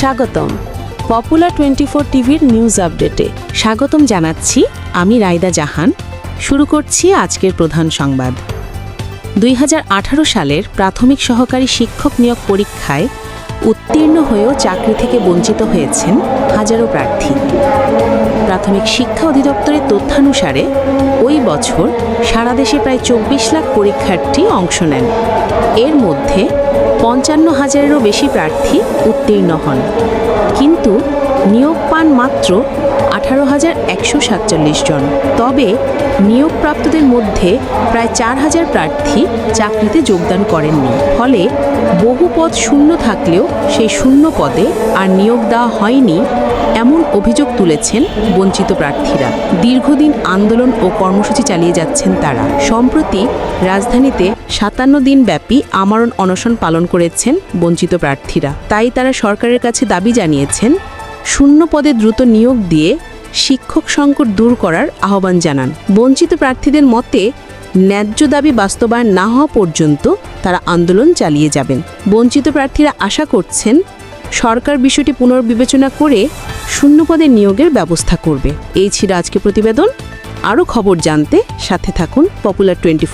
স্বাগতম। Popular twenty four টিভির news আপডেটে স্বাগতম জানাচ্ছি আমি রায়দা জাহান। শুরু করছি আজকের প্রধান সংবাদ। দুই হাজার আঠারো সালের প্রাথমিক সহকারী শিক্ষক নিয়োগ পরীক্ষায় উত্তীর্ণ হয়েও চাকরি থেকে বঞ্চিত হয়েছেন হাজারো প্রার্থী। প্রাথমিক শিক্ষা অধিদপ্তরের তথ্যানুসারে, ওই বছর সারা দেশে প্রায় চব্বিশ লাখ পরীক্ষার্থী অংশ নেন। এর মধ্যে পঞ্চান্ন হাজারেরও বেশি প্রার্থী উত্তীর্ণ হন। কিন্তু নিয়োগ পান মাত্র আঠারো হাজার একশো সাতচল্লিশ জন। তবে নিয়োগপ্রাপ্তদের মধ্যে প্রায় চার হাজার প্রার্থী চাকরিতে যোগদান করেননি। ফলে বহু পদ শূন্য থাকলেও সেই শূন্য পদে আর নিয়োগ দেওয়া হয়নি এমন অভিযোগ তুলেছেন বঞ্চিত প্রার্থীরা। দীর্ঘদিন আন্দোলন ও কর্মসূচি চালিয়ে যাচ্ছেন তারা। সম্প্রতি রাজধানীতে সাতান্ন দিন ব্যাপী আমরণ অনশন পালন করেছেন বঞ্চিত প্রার্থীরা। তাই তারা সরকারের কাছে দাবি জানিয়েছেন শূন্য পদে দ্রুত নিয়োগ দিয়ে শিক্ষক সংকট দূর করার আহ্বান জানান। বঞ্চিত প্রার্থীদের মতে, ন্যায্য দাবি বাস্তবায়ন না হওয়া পর্যন্ত তারা আন্দোলন চালিয়ে যাবেন। বঞ্চিত প্রার্থীরা আশা করছেন, সরকার বিষয়টি পুনর্বিবেচনা করে শূন্য পদে নিয়োগের ব্যবস্থা করবে। এই ছিল আজকে প্রতিবেদন। আরও খবর জানতে সাথে থাকুন পপুলার টোয়েন্টি